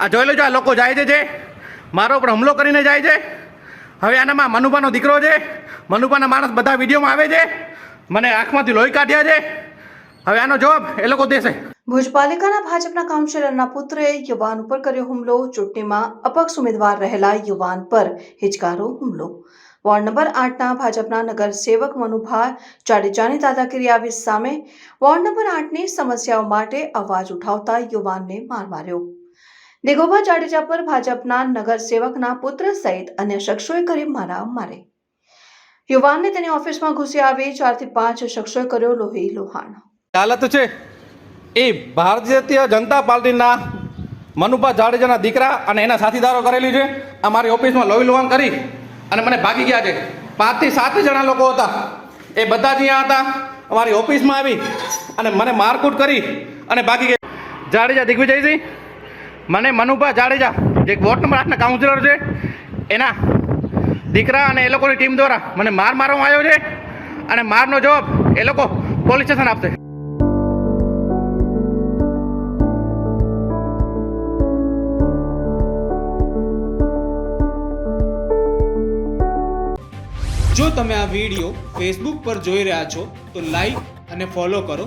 આ જોઈ લેજો, આ લોકો જાય છે મારો ઉપર હુમલો કરીને જાય છે. હવે આનામાં મનુભાનો દીકરો છે. મનુભાના માણસ બધા વિડીયોમાં આવે છે. મને આંખમાંથી લોહી કાઢ્યા છે. હવે આનો જવાબ એ લોકો દેશે. ભુજ પાલિકાના ભાજપના કાઉન્સિલરના પુત્રએ યુવાન ઉપર કર્યો હુમલો. ચૂંટણીમાં અપક્ષ ઉમેદવાર રહેલા યુવાન પર હિચકારો હુમલો. વોર્ડ નંબર આઠના ભાજપના નગરસેવક મનુભા જાડેજાની દાદાગીરી આવી સામે વોર્ડ નંબર આઠની સમસ્યાઓ માટે અવાજ ઉઠાવતા યુવાનને માર માર્યો. નિગોબા જાડેજા પર ભાજપના નગરસેવકના પુત્ર સહિત અન્ય શખ્સોએ કરી મારા મારે. યુવાનને તેની ઓફિસમાં ઘૂસી આવી ચારથી પાંચ શખ્સોએ કર્યો લોહી લોહાણ. હાલત છે. એ ભારતીય જનતા પાર્ટીના મનુભા જાડેજાના દીકરા અને એના સાથીદારો કરેલી છે. આ મારી ઓફિસમાં લોહી લોહાણ કરી અને મને ભાગી ગયા છે. પાંચથી સાત જણા લોકો હતા. એ બધા જ અહીંયા હતા. અમારી ઓફિસમાં આવી અને મને મારકૂટ કરી અને ભાગી ગયા. જાડેજા દિગ્વિજયસિંહ મને મનુભા જાડેજા, જે વોર્ડ નંબર આઠના કાઉન્સિલર છે, એના દીકરા અને એ લોકોની ટીમ દ્વારા મને માર મારવામાં આવ્યો છે અને મારનો જવાબ એ લોકો પોલીસ સ્ટેશન આપશે. જો તમે આ વીડિયો ફેસબુક પર જોઈ રહ્યા છો, તો લાઈક અને ફોલો કરો.